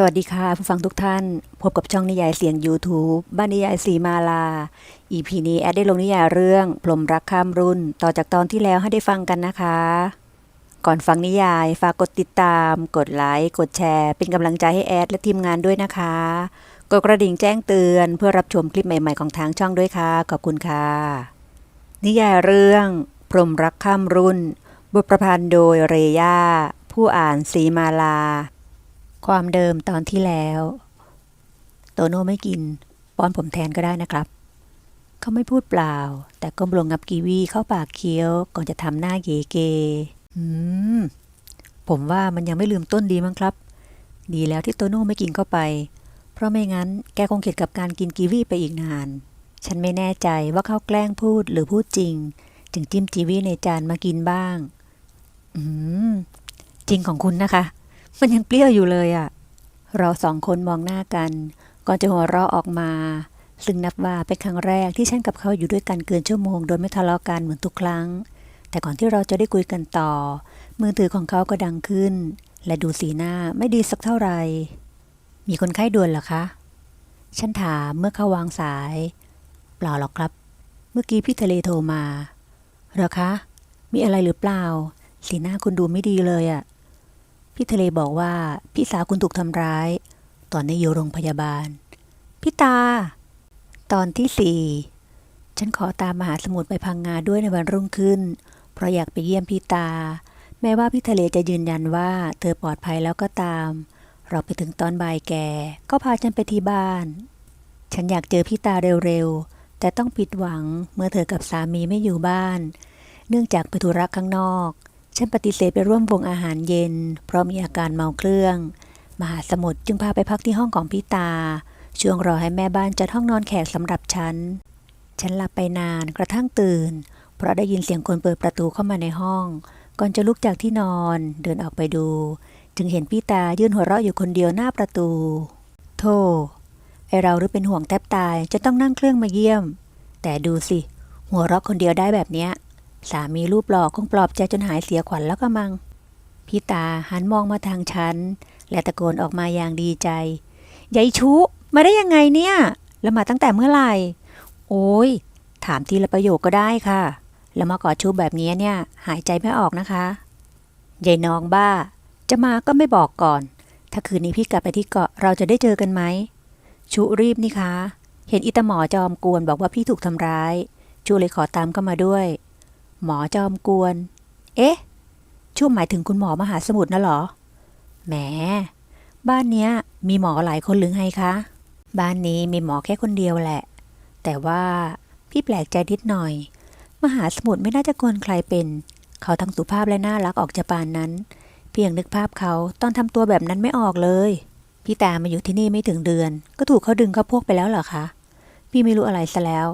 สวัสดีค่ะ ผู้ฟังทุกท่าน พบกับช่องนิยายเสียง YouTube บ้านนิยายสีมาลา EP นี้แอดได้ลงนิยายเรื่องพรหมรักข้ามรุ่น ต่อจากตอนที่แล้วให้ได้ฟังกันนะคะ ก่อนฟังนิยายฝากกดติดตาม กดไลค์กดแชร์ เป็นกำลังใจให้แอดและทีมงานด้วยนะคะ กดกระดิ่งแจ้งเตือนเพื่อรับชมคลิปใหม่ๆของทางช่องด้วยค่ะ ขอบคุณค่ะ นิยายเรื่อง พรหมรักข้ามรุ่น บทประพันธ์โดยเรย่าผู้อ่านสีมาลา ความเดิมตอนที่แล้ว โตโน่ไม่กิน ป้อนผมแทนก็ได้นะครับ เขาไม่พูดเปล่า แต่ก้มลงงับกีวีเข้าปากเคี้ยว ก่อนจะทำหน้าเกเกอืม ผมว่ามันยังไม่ลืมต้นดีมั้งครับ ดีแล้วที่โตโน่ไม่กินเข้าไป เพราะไม่งั้นแกคงเข็ดกับการกินกีวีไปอีกนาน ฉันไม่แน่ใจว่าเขาแกล้งพูดหรือพูดจริง จึงจิ้มกีวีในจานมากินบ้าง อืม จริงของคุณนะคะ มันยังเปรี้ยวอยู่เลยอะ่ะ เราสองคนมองหน้ากัน ก่อนจะหัวเราะออกมา ซึ่งนับว่าเป็นครั้งแรกที่ฉันกับเขาอยู่ด้วยกันเกินชั่วโมง โดยไม่ทะเลาะกันเหมือนทุกครั้ง แต่ก่อนที่เราจะได้คุยกันต่อ มือถือของเขาก็ดังขึ้น และดูสีหน้าไม่ดีสักเท่าไหร่ มีคนไข้ด่วนเหรอคะ ฉันถามเมื่อเขาวางสาย เปล่าหรอกครับ เมื่อกี้พี่ทะเลโทรมาเหรอคะ มีอะไรหรือเปล่า สีหน้าคุณดูไม่ดีเลยอะ พี่ทะเลบอกว่าพี่สาวคุณถูกทำร้าย ตอนนี้อยู่โรงพยาบาล พี่ตา ตอนที่สี่ฉันขอตามมหาสมุทรไปพังงาด้วยในวันรุ่งขึ้น เพราะอยากไปเยี่ยมพี่ตา แม้ว่าพี่ทะเลจะยืนยันว่าเธอปลอดภัยแล้วก็ตาม เราไปถึงตอนบ่ายแก ก็พาฉันไปที่บ้าน ฉันอยากเจอพี่ตาเร็วๆ แต่ต้องผิดหวังเมื่อเธอกับสามีไม่อยู่บ้าน เนื่องจากไปธุระข้างนอก ฉันปฏิเสธไปร่วมวงอาหารเย็น เพราะมีอาการเมาเครื่อง มหาสมุทรจึงพาไปพักที่ห้องของพี่ตา ช่วงรอให้แม่บ้านจัดห้องนอนแขกสำหรับฉัน ฉันหลับไปนานกระทั่งตื่น เพราะได้ยินเสียงคนเปิดประตูเข้ามาในห้อง ก่อนจะลุกจากที่นอนเดินออกไปดู จึงเห็นพี่ตายืนหัวเราะอยู่คนเดียวหน้าประตู โธ่ไอเราหรือเป็นห่วงแทบตายจะต้องนั่งเครื่องมาเยี่ยม แต่ดูสิ หัวเราะคนเดียวได้แบบเนี้ย สามีรูปหล่อคงปลอบใจจนหายเสียขวัญแล้วก็มัง พี่ตาหันมองมาทางฉัน และตะโกนออกมาอย่างดีใจ ยายชุมาได้ยังไงเนี่ย แล้วมาตั้งแต่เมื่อไหร่ โอ้ย ถามทีละประโยคก็ได้ค่ะ แล้วมากอดชุแบบนี้เนี่ย หายใจไม่ออกนะคะ ยายน้องบ้า จะมาก็ไม่บอกก่อน ถ้าคืนนี้พี่กลับไปที่เกาะเราจะได้เจอกันไหม ชุรีบนี่คะ เห็นอิตาหมอจอมกวนบอกว่าพี่ถูกทำร้าย ชูเลยขอตามเข้ามาด้วย หมอจอมกวน เอ๊ะช่วงหมายถึงคุณหมอมหาสมุทรนะหรอ แหม บ้านเนี้ยมีหมอหลายคนหรือไงคะ บ้านนี้มีหมอแค่คนเดียวแหละ แต่ว่าพี่แปลกใจนิดหน่อย มหาสมุทรไม่น่าจะกวนใครเป็น เขาทั้งสุภาพและน่ารักออกจากปานนั้น เพียงนึกภาพเขาตอนทำตัวแบบนั้นไม่ออกเลย พี่ตามาอยู่ที่นี่ไม่ถึงเดือน ก็ถูกเขาดึงเข้าพวกไปแล้วเหรอคะ พี่ไม่รู้อะไรซะแล้ว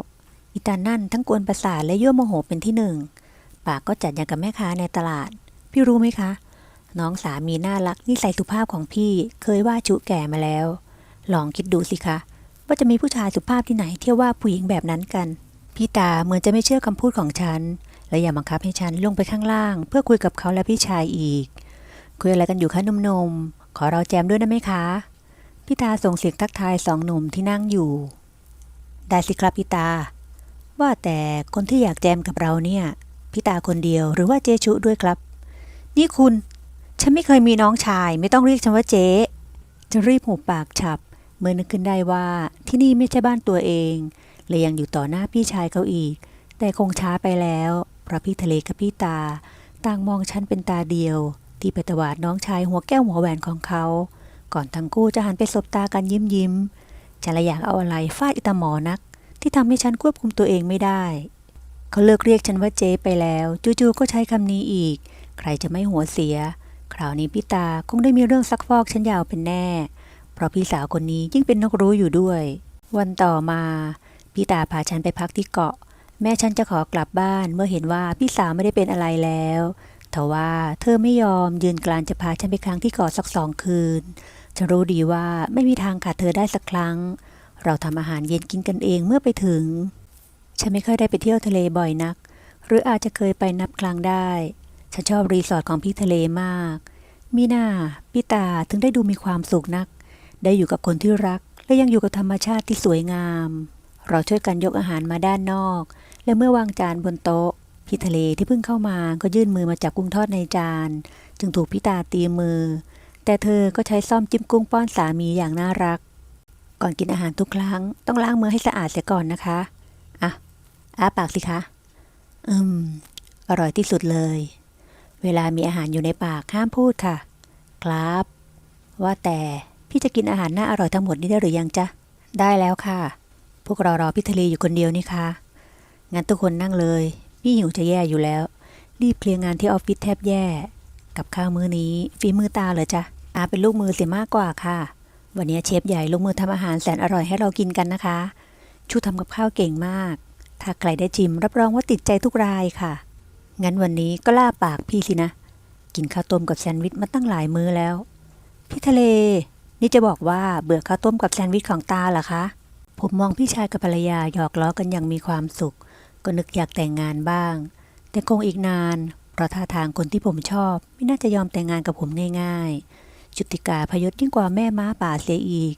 อีตานั่นทั้งกวนประสาทและยั่วโมโหเป็นที่หนึ่ง ปากก็จัดอย่างกับแม่ค้าในตลาด พี่รู้ไหมคะ น้องสามีน่ารักนิสัยสุภาพของพี่เคยว่าชุแก่มาแล้ว ลองคิดดูสิคะ ว่าจะมีผู้ชายสุภาพที่ไหนเที่ยวว่าผู้หญิงแบบนั้นกัน พี่ตาเหมือนจะไม่เชื่อคำพูดของฉัน และอย่าบังคับให้ฉันลงไปข้างล่าง เพื่อคุยกับเขาและพี่ชายอีก คุยอะไรกันอยู่คะนุ่มๆขอเราแจมด้วยได้ไหมคะ พี่ตาส่งเสียงทักทายสองหนุ่มที่นั่งอยู่ ได้สิครับพี่ตา ว่าแต่คนที่อยากแจมกับเราเนี่ยพี่ตาคนเดียวหรือว่าเจชุด้วยครับ นี่คุณ ฉันไม่เคยมีน้องชาย ไม่ต้องเรียกฉันว่าเจ๊จะรีบหูปากฉับ เมื่อนึกขึ้นได้ว่าที่นี่ไม่ใช่บ้านตัวเองเลยยังอยู่ต่อหน้าพี่ชายเขาอีก แต่คงช้าไปแล้ว เพราะพี่ทะเลกับพี่ตา ต่างมองฉันเป็นตาเดียว ที่ไปตวาดน้องชายหัวแก้วหัวแหวนของเขา ก่อนทั้งคู่จะหันไปสบตากันยิ้มยิ้มฉันละอยากเอาอะไรฟาดอิตาหมอนัก ที่ทำให้ฉันควบคุมตัวเองไม่ได้ เขาเลิกเรียกฉันว่าเจ๊ไปแล้ว จู่ๆก็ใช้คำนี้อีก ใครจะไม่หัวเสีย คราวนี้พี่ตาคงได้มีเรื่องซักฟอกฉันยาวเป็นแน่ เพราะพี่สาวคนนี้ยิ่งเป็นนกรู้อยู่ด้วย วันต่อมาพี่ตาพาฉันไปพักที่เกาะ แม่ฉันจะขอกลับบ้านเมื่อเห็นว่าพี่สาวไม่ได้เป็นอะไรแล้วทว่าเธอไม่ยอมยืนกลานจะพาฉันไปค้างที่เกาะสักสองคืน ฉันรู้ดีว่าไม่มีทางขาดเธอได้สักครั้ง เราทำอาหารเย็นกินกันเองเมื่อไปถึง ฉันไม่ค่อยได้ไปเที่ยวทะเลบ่อยนัก หรืออาจจะเคยไปนับครั้งได้ ฉันชอบรีสอร์ทของพี่ทะเลมาก มีหน้าพี่ตาถึงได้ดูมีความสุขนัก ได้อยู่กับคนที่รัก และยังอยู่กับธรรมชาติที่สวยงาม เราช่วยกันยกอาหารมาด้านนอก และเมื่อวางจานบนโต๊ะ พี่ทะเลที่เพิ่งเข้ามาก็ยื่นมือมาจับกุ้งทอดในจาน จึงถูกพี่ตาตีมือ แต่เธอก็ใช้ซ่อมจิ้มกุ้งป้อนสามีอย่างน่ารัก ก่อนกินอาหารทุกครั้ง ต้องล้างมือให้สะอาดเสียก่อนนะคะ อะ อ้าปากสิคะ อืม อร่อยที่สุดเลย เวลามีอาหารอยู่ในปากห้ามพูดค่ะ ครับ ว่าแต่พี่จะกินอาหารน่าอร่อยทั้งหมดนี้ได้หรือยังจ๊ะ ได้แล้วค่ะ พวกเรารอพี่ทะเลอยู่คนเดียวนี่คะงั้นทุกคนนั่งเลย พี่หิวจะแย่อยู่แล้ว รีบเคลียร์งานที่ออฟฟิศแทบแย่ กับข้าวมื้อนี้ฝีมือตาเหรอจ๊ะอาเป็นลูกมือเสียมากกว่าค่ะ วันนี้เชฟใหญ่ลงมือทำอาหารแสนอร่อยให้เรากินกันนะคะ ชูทำกับข้าวเก่งมาก ถ้าใครได้ชิมรับรองว่าติดใจทุกรายค่ะ งั้นวันนี้ก็ล่าปากพี่สินะ กินข้าวต้มกับแซนด์วิชมาตั้งหลายมื้อแล้ว พี่ทะเล นี่จะบอกว่าเบื่อข้าวต้มกับแซนด์วิชของตาเหรอคะ ผมมองพี่ชายกับภรรยาหยอกล้อกันอย่างมีความสุข ก็นึกอยากแต่งงานบ้าง แต่คงอีกนาน เพราะท่าทางคนที่ผมชอบ ไม่น่าจะยอมแต่งงานกับผมง่าย ๆ จุติกาพยศยิ่งกว่าแม่ม้าป่าเสียอีก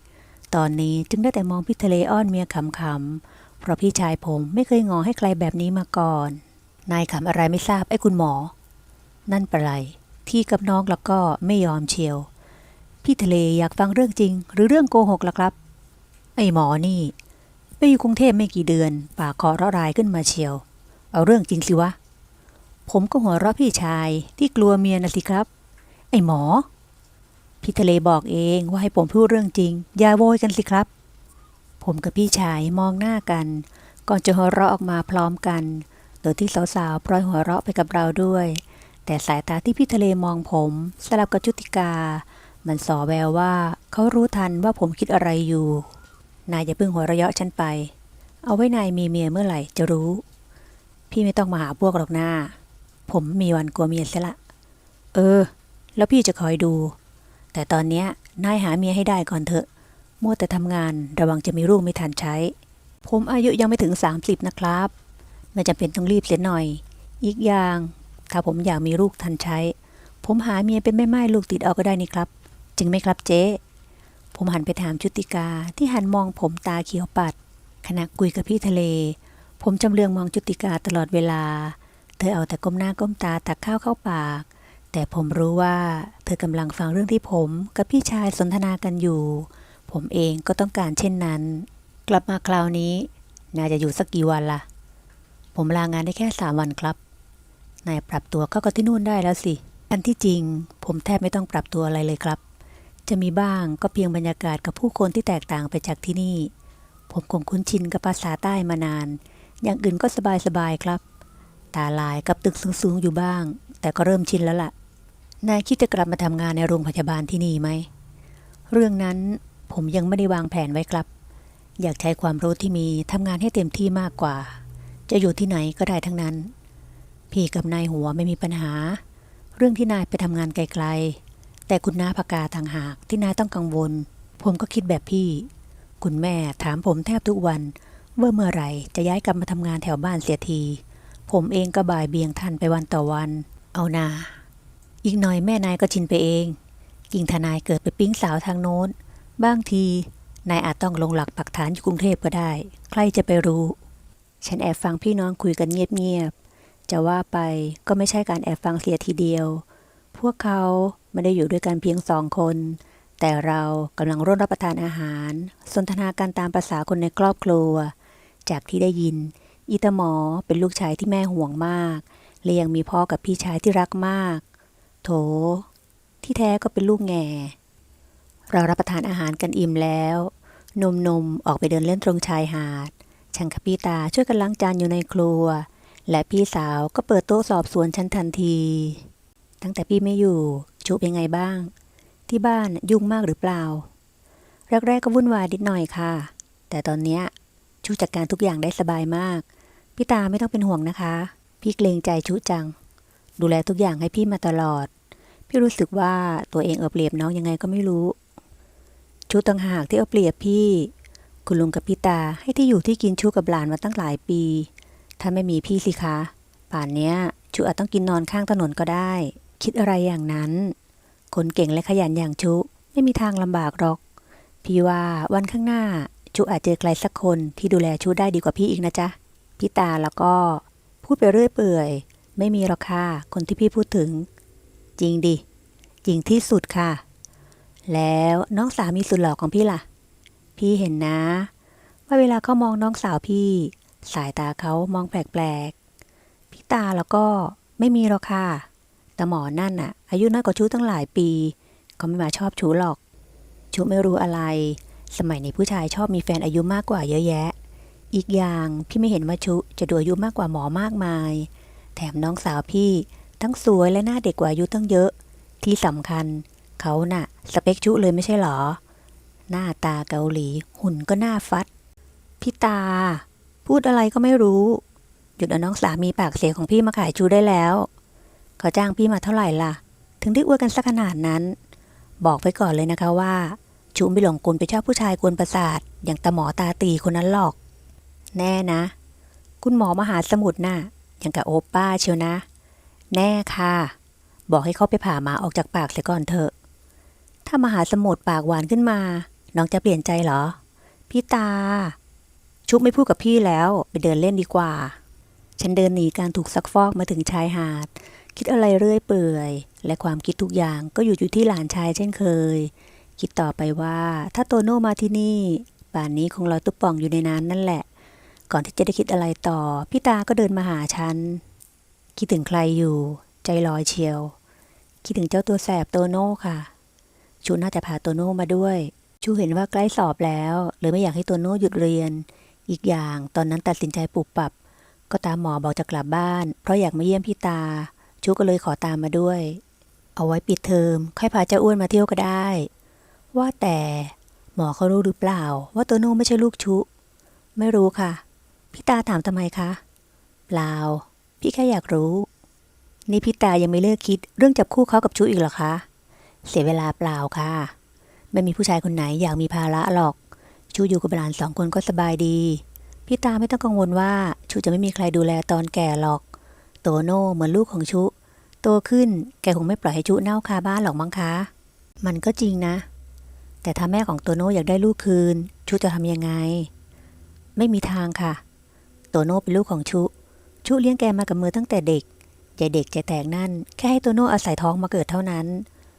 ตอนนี้จึงได้แต่มองพี่ทะเลอ้อนเมียขำๆ เพราะพี่ชายผมไม่เคยงอให้ใครแบบนี้มาก่อน นายขำอะไรไม่ทราบไอ้คุณหมอ นั่นปะไรที่กับน้องแล้วก็ไม่ยอมเชียว พี่ทะเลอยากฟังเรื่องจริง หรือเรื่องโกหกล่ะครับ ไอ้หมอนี่ ไปอยู่กรุงเทพไม่กี่เดือน ปากคอระรายขึ้นมาเชียว เอาเรื่องจริงสิวะ ผมก็หัวเราะพี่ชายที่กลัวเมียนะสิครับ ไอ้หมอ พี่ทะเลบอกเองว่าให้ผมพูดเรื่องจริง อย่าโวยกันสิครับ ผมกับพี่ชายมองหน้ากัน ก่อนจะหัวเราะออกมาพร้อมกัน โดยที่สาวๆพลอยหัวเราะไปกับเราด้วย แต่สายตาที่พี่ทะเลมองผมสลับกับจุติกา มันสอแววว่าเขารู้ทันว่าผมคิดอะไรอยู่ นายอย่าเพิ่งหัวเราะฉันไป เอาไว้นายมีเมียเมื่อไหร่จะรู้ พี่ไม่ต้องมาหาพวกหรอกหน้า ผมมีวันกลัวเมียเสียละ เออ แล้วพี่จะคอยดู แต่ตอนเนี้ยนายหาเมียให้ได้ก่อนเถอะ มัวแต่ทำงานระวังจะมีลูกไม่ทันใช้ ผมอายุยังไม่ถึง 30 นะครับ ไม่จำเป็นต้องรีบเสียหน่อย อีกอย่าง ถ้าผมอยากมีลูกทันใช้ ผมหาเมียเป็นแม่ไม้ลูกติดเอาก็ได้นี่ครับ จริงไหมครับเจ๊ ผมหันไปถามชุติกาที่หันมองผมตาเขียวปัด ขณะคุยกับพี่ทะเล ผมจำเลืองมองจุติกาตลอดเวลา เธอเอาแต่ก้มหน้าก้มตาตักข้าวเข้าปาก แต่ผมรู้ว่าเธอกำลังฟังเรื่องที่ผมกับพี่ชายสนทนากันอยู่ ผมเองก็ต้องการเช่นนั้น กลับมาคราวนี้ นายจะอยู่สักกี่วันล่ะ ผมลางานได้แค่สามวันครับ นายปรับตัวเข้ากับที่นู่นได้แล้วสิ อันที่จริง ผมแทบไม่ต้องปรับตัวอะไรเลยครับ จะมีบ้างก็เพียงบรรยากาศกับผู้คนที่แตกต่างไปจากที่นี่ ผมคงคุ้นชินกับภาษาใต้มานาน อย่างอื่นก็สบายๆครับ ตาลายกับตึกสูงๆอยู่บ้าง แต่ก็เริ่มชินแล้วล่ะ นายคิดจะกลับมาทำงานในโรงพยาบาลที่นี่ไหม เรื่องนั้นผมยังไม่ได้วางแผนไว้ครับ อยากใช้ความรู้ที่มีทำงานให้เต็มที่มากกว่า จะอยู่ที่ไหนก็ได้ทั้งนั้น พี่กับนายหัวไม่มีปัญหา เรื่องที่นายไปทำงานไกลๆ แต่คุณน้าพกาทางหากที่นายต้องกังวล ผมก็คิดแบบพี่ คุณแม่ถามผมแทบทุกวัน ว่าเมื่อไหร่จะย้ายกลับมาทำงานแถวบ้านเสียที ผมเองก็บ่ายเบียงท่านไปวันต่อวัน เอานา อีกหน่อยแม่นายก็ชินไปเอง กิ่งทนายเกิดไปปิ๊งสาวทางโน้น บางที นายอาจต้องลงหลักปักฐานอยู่กรุงเทพก็ได้ ใครจะไปรู้ ฉันแอบฟังพี่น้องคุยกันเงียบๆ จะว่าไปก็ไม่ใช่การแอบฟังเสียทีเดียว พวกเขาไม่ได้อยู่ด้วยกันเพียงสองคน แต่เรากำลังร่วมรับประทานอาหาร สนทนากันตามภาษาคนในครอบครัว จากที่ได้ยิน อีตาหมอเป็นลูกชายที่แม่ห่วงมาก และยังมีพ่อกับพี่ชายที่รักมาก โถ ที่แท้ก็เป็นลูกแง่ เรารับประทานอาหารกันอิ่มแล้วนมนมออกไปเดินเล่นตรงชายหาดฉันกับพี่ตาช่วยกันล้างจานอยู่ในครัว และพี่สาวก็เปิดโต๊ะสอบสวนฉันทันที ตั้งแต่พี่ไม่อยู่ชุเป็นไงบ้าง ที่บ้านยุ่งมากหรือเปล่า แรกๆก็วุ่นวายนิดหน่อยค่ะ แต่ตอนเนี้ยชุจัดการทุกอย่างได้สบายมาก พี่ตาไม่ต้องเป็นห่วงนะคะ พี่เกรงใจชุจัง ดูแลทุกอย่างให้พี่มาตลอด พี่รู้สึกว่าตัวเองเอาเปรียบน้องยังไงก็ไม่รู้ชุต่างหากที่เอาเปรียบพี่ คุณลุงกับพี่ตาให้ที่อยู่ที่กินชูกับหลานมาตั้งหลายปี ถ้าไม่มีพี่สิคะ ป่านเนี้ยชูอาจต้องกินนอนข้างถนนก็ได้ คิดอะไรอย่างนั้น คนเก่งและขยันอย่างชุไม่มีทางลำบากหรอก พี่ว่าวันข้างหน้าชุอาจเจอใครสักคนที่ดูแลชุได้ดีกว่าพี่อีกนะจ๊ะพี่ตาแล้วก็พูดไปเรื่อยเปื่อย ไม่มีหรอกค่ะคนที่พี่พูดถึง จริงดิ จริงที่สุดค่ะ แล้วน้องสามีสุดหล่อของพี่ล่ะ พี่เห็นนะ ว่าเวลาเขามองน้องสาวพี่ สายตาเขามองแปลกๆ พี่ตาแล้วก็ไม่มีหรอกค่ะ แต่หมอนั่นน่ะ อายุน้อยกว่าชูตั้งหลายปีเขาไม่มาชอบชูหรอก ชูไม่รู้อะไร สมัยนี้ผู้ชายชอบมีแฟนอายุมากกว่าเยอะแยะ อีกอย่างพี่ไม่เห็นว่าชุจะดูอายุมากกว่าหมอมากมาย แถมน้องสาวพี่ ทั้งสวยและหน้าเด็กกว่าอายุตั้งเยอะ ที่สำคัญ เขาน่ะ สเปคชุเลยไม่ใช่หรอ หน้าตาเกาหลี หุ่นก็หน้าฟัด พี่ตา พูดอะไรก็ไม่รู้ หยุดเอาน้องสามีปากเสียของพี่มาขายชูได้แล้ว เขาจ้างพี่มาเท่าไหร่ล่ะ ถึงได้อวยกันสักขนาดนั้น บอกไว้ก่อนเลยนะคะว่า ชูไม่หลงกลไปชอบผู้ชายกวนประสาท อย่างตาหมอตาตีคนนั้นหรอก แน่นะ คุณหมอมหาสมุทรน่ะ อย่างกับโอป้าเชียวนะ แน่ค่ะ บอกให้เขาไปผ่าหมาออกจากปากเสียก่อนเถอะ ถ้ามหาสมุทรปากหวานขึ้นมา น้องจะเปลี่ยนใจเหรอ พี่ตา ชุบไม่พูดกับพี่แล้วไปเดินเล่นดีกว่า ฉันเดินหนีการถูกซักฟอกมาถึงชายหาด คิดอะไรเรื่อยเปื่อย และความคิดทุกอย่างก็อยู่อยู่ที่หลานชายเช่นเคย คิดต่อไปว่าถ้าโตโน่มาที่นี่ป่านนี้คงลอยตุ๊บป่องอยู่ในน้ำนั่นแหละ ก่อนที่จะได้คิดอะไรต่อ พี่ตาก็เดินมาหาฉัน คิดถึงใครอยู่ ใจลอยเชียว คิดถึงเจ้าตัวแสบโตโน่ค่ะ ชูน่าจะพาโตโน่มาด้วย ชูเห็นว่าใกล้สอบแล้วเลยไม่อยากให้โตโน่หยุดเรียน อีกอย่างตอนนั้นตัดสินใจปรับปรับ ก็ตามหมอบอกจะกลับบ้าน เพราะอยากมาเยี่ยมพี่ตา ชูก็เลยขอตามมาด้วย เอาไว้ปิดเทอม ค่อยพาเจ้าอ้วนมาเที่ยวก็ได้ ว่าแต่หมอเขารู้หรือเปล่า ว่าโตโน่ไม่ใช่ลูกชุ ไม่รู้ค่ะ พี่ตาถามทำไมคะ เปล่า พี่แค่อยากรู้ นี่พี่ตายังไม่เลิกคิดเรื่องจับคู่เขากับชุอีกหรอคะ เสียเวลาเปล่าค่ะ ไม่มีผู้ชายคนไหนอยากมีภาระหรอก ชูอยู่กับหลานสองคนก็สบายดี พี่ตาไม่ต้องกังวลว่าชูจะไม่มีใครดูแลตอนแก่หรอก โตโน่เหมือนลูกของชุโตขึ้นแกคงไม่ปล่อยให้ชุเน่าคาบ้านหรอกมั้งคะ มันก็จริงนะ แต่ถ้าแม่ของโตโน่อยากได้ลูกคืนชุจะทำยังไง ไม่มีทางค่ะ โตโน่เป็นลูกของชุ ชุเลี้ยงแกมากับมือตั้งแต่เด็กใจเด็กใจแตกนั่น แค่ให้โตโน่อาศัยท้องมาเกิดเท่านั้น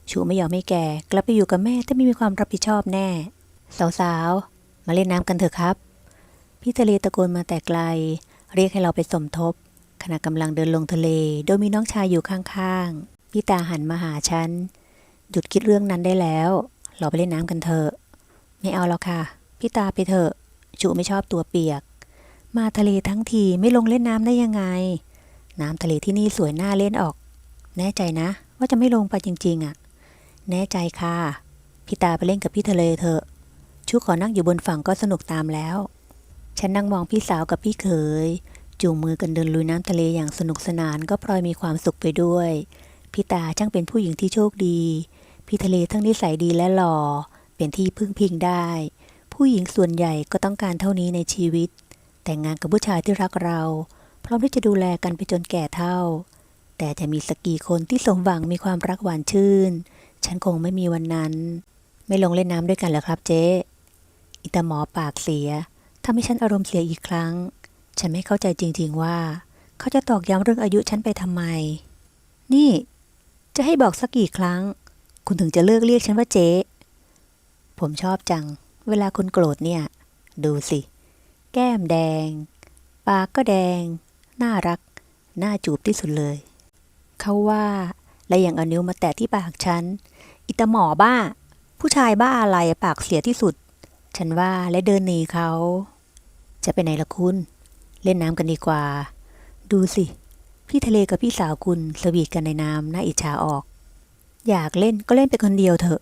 ชูไม่ยอมให้แก กลับไปอยู่กับแม่ถ้าไม่มีความรับผิดชอบแน่ สาวๆ มาเล่นน้ำกันเถอะครับ พี่ทะเลตะโกนมาแต่ไกล เรียกให้เราไปสมทบ ขณะกำลังเดินลงทะเล โดยมีน้องชายอยู่ข้างๆ พี่ตาหันมาหาฉัน หยุดคิดเรื่องนั้นได้แล้ว เราไปเล่นน้ำกันเถอะ ไม่เอาแล้วค่ะ พี่ตาไปเถอะ ชูไม่ชอบตัวเปียก มาทะเลทั้งทีไม่ลงเล่นน้ำได้ยังไง น้ำทะเลที่นี่สวยน่าเล่นออก แน่ใจนะ ว่าจะไม่ลงไปจริง ๆอะ แน่ใจค่ะ พี่ตาไปเล่นกับพี่ทะเลเถอะ ชูขอนั่งอยู่บนฝั่งก็สนุกตามแล้ว ฉันนั่งมองพี่สาวกับพี่เขยจูงมือกันเดินลุยน้ำทะเลอย่างสนุกสนานก็พลอยมีความสุขไปด้วย พี่ตาช่างเป็นผู้หญิงที่โชคดี พี่ทะเลทั้งนิสัยดีและหล่อ เป็นที่พึ่งพิงได้ ผู้หญิงส่วนใหญ่ก็ต้องการเท่านี้ในชีวิต แต่งงานกับผู้ชายที่รักเรา พร้อมที่จะดูแลกันไปจนแก่เท่า แต่จะมีสักกี่คนที่สมหวังมีความรักหวานชื่น ฉันคงไม่มีวันนั้น ไม่ลงเล่นน้ำด้วยกันเหรอครับเจ๊อิตาหมอปากเสียทำให้ฉันอารมณ์เสียอีกครั้ง ฉันไม่เข้าใจจริง ๆว่า เขาจะตอกย้ำเรื่องอายุฉันไปทำไม นี่ จะให้บอกสักกี่ครั้ง คุณถึงจะเลิกเรียกฉันว่าเจ๊ผมชอบจัง เวลาคุณโกรธเนี่ย ดูสิ แก้มแดง ปากก็แดง น่ารัก น่าจูบที่สุดเลย เขาว่า และยังเอานิ้วมาแตะที่ปากฉัน อิตาหมอบ้า ผู้ชายบ้าอะไรปากเสียที่สุด ฉันว่าและเดินหนีเขา จะไปไหนล่ะคุณ เล่นน้ำกันดีกว่า ดูสิ พี่ทะเลกับพี่สาวคุณสวีทกันในน้ำน่าอิจฉาออก อยากเล่นก็เล่นไปคนเดียวเถอะ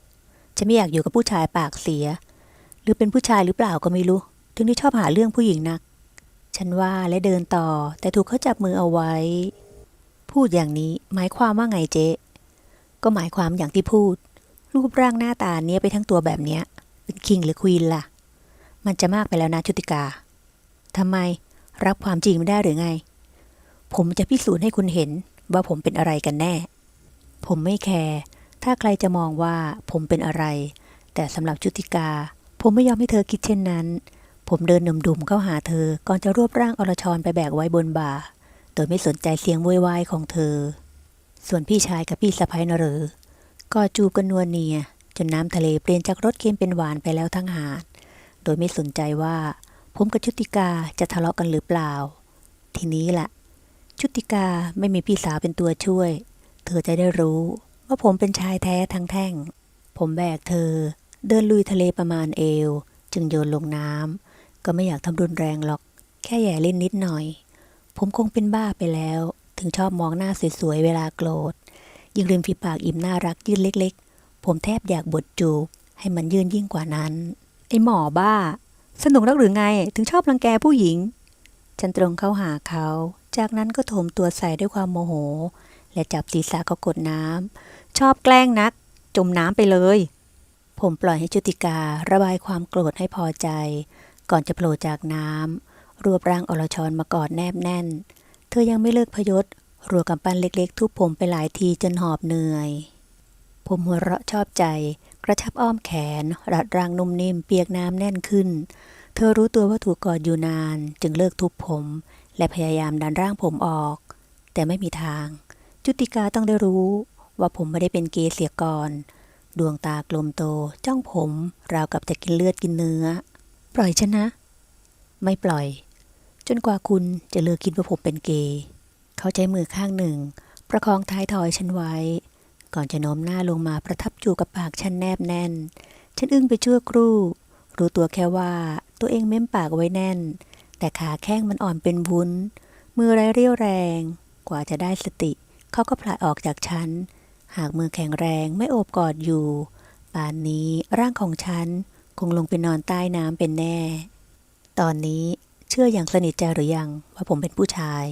จะไม่อยากอยู่กับผู้ชายปากเสีย หรือเป็นผู้ชายหรือเปล่าก็ไม่รู้ ถึงได้ชอบหาเรื่องผู้หญิงนัก ฉันว่าและเดินต่อ แต่ถูกเขาจับมือเอาไว้ พูดอย่างนี้หมายความว่าไงเจ๊ก็หมายความอย่างที่พูด รูปร่างหน้าตาเนี้ยไปทั้งตัวแบบเนี้ย เป็นคิงหรือควีนล่ะ มันจะมากไปแล้วนะชุติกาทำไมรับความจริงไม่ได้หรือไง ผมจะพิสูจน์ให้คุณเห็นว่าผมเป็นอะไรกันแน่ ผมไม่แคร์ถ้าใครจะมองว่าผมเป็นอะไร แต่สำหรับชุติกาผผมไม่ยอมให้เธอคิดเช่นนั้น ผมเดินหนุ่มดุมเข้าหาเธอ ก่อนจะรวบร่างอรชรไปแบกไว้บนบ่า โดยไม่สนใจเสียงโวยวายของเธอ ส่วนพี่ชายกับพี่สะพ้ยนรือก็จูบกันนัวเนีย จนน้ำทะเลเปลี่ยนจากรสเค็มเป็นหวานไปแล้วทั้งหาด โดยไม่สนใจว่า ผมกับชุติกาจะทะเลาะกันหรือเปล่า ทีนี้ล่ะ ชุติกาไม่มีพี่สาวเป็นตัวช่วย เธอจะได้รู้ว่าผมเป็นชายแท้ทั้งแท่ง ผมแบกเธอ เดินลุยทะเลประมาณเอว จึงโยนลงน้ำ ก็ไม่อยากทำรุนแรงหรอก แค่แย่เล่นนิดหน่อย ผมคงเป็นบ้าไปแล้ว ถึงชอบมองหน้าสวยๆ เวลาโกรธ ยิ่งริมฝีปากอิ่มน่ารักยื่นเล็ก ๆ ผมแทบอยากบดจูบ ให้มันยื่นยิ่งกว่านั้น ไอหมอบ้า สนุกนักหรือไง ถึงชอบรังแกผู้หญิง ฉันตรงเข้าหาเขา จากนั้นก็โถมตัวใส่ด้วยความโมโห และจับศีรษะเขากดน้ำ ชอบแกล้งนัก จมน้ำไปเลย ผมปล่อยให้จุติการะบายความโกรธให้พอใจ ก่อนจะโผล่จากน้ำรวบร่างอรชรมากอดแนบแน่น เธอยังไม่เลิกพยศ รัวกำปั้นเล็กๆ ทุบผมไปหลายทีจนหอบเหนื่อย ผมหัวเราะชอบใจ กระชับอ้อมแขน รัดร่างนุ่มนิ่มเปียกน้ำแน่นขึ้น เธอรู้ตัวว่าถูกกอดอยู่นาน จึงเลิกทุบผม และพยายามดันร่างผมออก แต่ไม่มีทาง จุติกาต้องได้รู้ ว่าผมไม่ได้เป็นเกย์เสียก่อน ดวงตากลมโตจ้องผม ราวกับจะกินเลือดกินเนื้อ ปล่อยฉันนะ ไม่ปล่อย จนกว่าคุณจะเลิกคิดว่าผมเป็นเกย์เขาใช้มือข้างหนึ่ง ประคองท้ายทอยฉันไว้ ก่อนจะโน้มหน้าลงมาประทับจูกับปากฉันแนบแน่น ฉันอึ้งไปชั่วครู่ รู้ตัวแค่ว่าตัวเองเม้มปากไว้แน่น แต่ขาแข้งมันอ่อนเป็นวุ้น มือไร้เรี่ยวแรง กว่าจะได้สติ เขาก็ผละออกจากฉัน หากมือแข็งแรงไม่โอบกอดอยู่ป่านนี้ร่างของฉัน คงลงไปนอนใต้น้ำเป็นแน่ ตอนนี้เชื่ออย่างสนิทใจหรือยังว่าผมเป็นผู้ชาย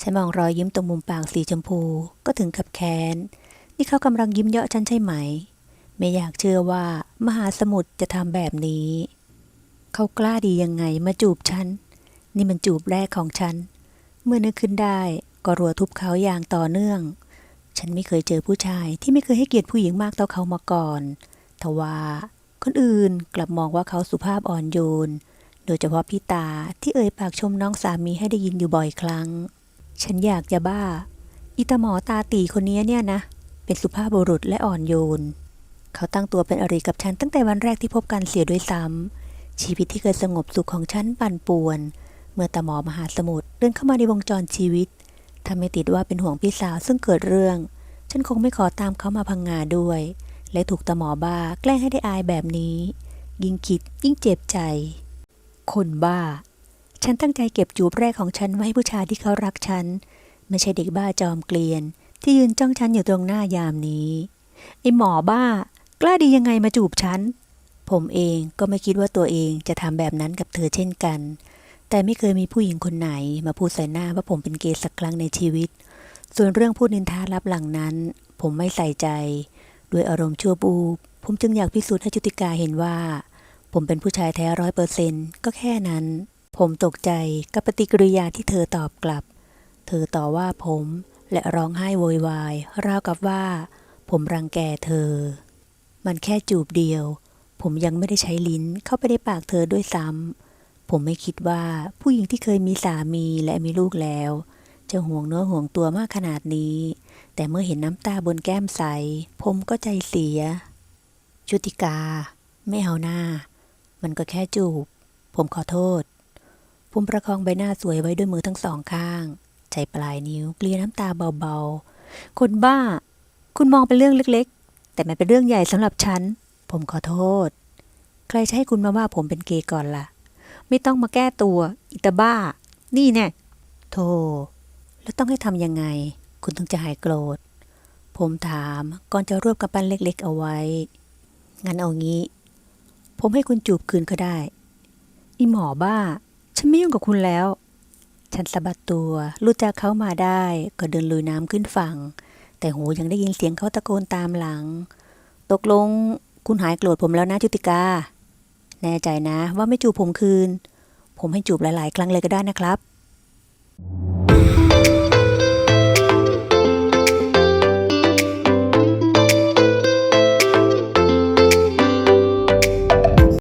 ฉันมองรอยยิ้มตรงมุมปากสีชมพูก็ถึงกับแค้น นี่เขากำลังยิ้มเยาะฉันใช่ไหม ไม่อยากเชื่อว่ามหาสมุทรจะทำแบบนี้ เขากล้าดียังไงมาจูบฉัน นี่มันจูบแรกของฉัน เมื่อนึกขึ้นได้ก็รัวทุบเขาอย่างต่อเนื่อง ฉันไม่เคยเจอผู้ชายที่ไม่เคยให้เกียรติผู้หญิงมากเท่าเขามาก่อน ทว่า คนอื่นกลับมองว่าเขาสุภาพอ่อนโยน โดยเฉพาะพี่ตาที่เอ่ยปากชมน้องสามีให้ได้ยินอยู่บ่อยครั้ง ฉันอยากจะบ้า อิตาหมอตาตีคนนี้เนี่ยนะ เป็นสุภาพบุรุษและอ่อนโยน เขาตั้งตัวเป็นอริกับฉันตั้งแต่วันแรกที่พบกันเสียด้วยซ้ำ ชีวิตที่เคยสงบสุขของฉันปั่นป่วน เมื่อตาหมอมหาสมุทรเดินเข้ามาในวงจรชีวิตถ้าไม่ติดว่าเป็นห่วงพี่สาวซึ่งเกิดเรื่อง ฉันคงไม่ขอตามเขามาพังงาด้วย และถูกตาหมอบ้าแกล้งให้ได้อายแบบนี้ ยิ่งคิดยิ่งเจ็บใจ คนบ้า ฉันตั้งใจเก็บจูบแรกของฉันไว้ให้ผู้ชายที่เขารักฉัน ไม่ใช่เด็กบ้าจอมเกลียน ที่ยืนจ้องฉันอยู่ตรงหน้ายามนี้ไอหมอบ้า กล้าดียังไงมาจูบฉันผมเองก็ไม่คิดว่าตัวเองจะทำแบบนั้นกับเธอเช่นกัน แต่ไม่เคยมีผู้หญิงคนไหน มาพูดใส่หน้าว่าผมเป็นเกย์สักครั้งในชีวิต ส่วนเรื่องพูดนินทาลับหลังนั้น ผมไม่ใส่ใจ ด้วยอารมณ์ชั่วบูบผมจึงอยากพิสูจน์ให้จุติกาเห็นว่า ผมเป็นผู้ชายแท้ร้อยเปอร์เซนก็แค่นั้น ผมตกใจกับปฏิกิริยาที่เธอตอบกลับ เธอต่อว่าผมและร้องไห้โวยวายราวกับว่า ผมรังแกเธอ มันแค่จูบเดียว ผมยังไม่ได้ใช้ลิ้นเข้าไปในปากเธอด้วยซ้ำผมไม่คิดว่าผู้หญิงที่เคยมีสามีและมีลูกแล้ว จะห่วงเนื้อห่วงตัวมากขนาดนี้ แต่เมื่อเห็นน้ำตาบนแก้มใส ผมก็ใจเสีย ชุติกา ไม่เอาหน้า มันก็แค่จูบ ผมขอโทษ ผมประคองใบหน้าสวยไว้ด้วยมือทั้งสองข้างใช้ปลายนิ้วเกลี่ยน้ำตาเบาๆ คนบ้า คุณมองเป็นเรื่องเล็กๆ แต่มันเป็นเรื่องใหญ่สำหรับฉัน ผมขอโทษ ใครจะให้คุณมาว่าผมเป็นเกย์ก่อนล่ะ ไม่ต้องมาแก้ตัว อิตาบ้า นี่แน่โธ่ แล้วต้องให้ทำยังไง คุณถึงจะหายโกรธ ผมถามก่อนจะรวบกำปั้นเล็ก ๆ เอาไว้ งั้นเอางี้ ผมให้คุณจูบคืนก็ได้ อีหมอบ้า ฉันไม่ยุ่งกับคุณแล้ว ฉันสะบัดตัวรู้จากเขามาได้ ก็เดินลุยน้ำขึ้นฝั่ง แต่หูยังได้ยินเสียงเขาตะโกนตามหลัง ตกลงคุณหายโกรธผมแล้วนะจุติกา แน่ใจนะว่าไม่จูบผมคืน ผมให้จูบหลาย ๆ ครั้งเลยก็ได้นะครับ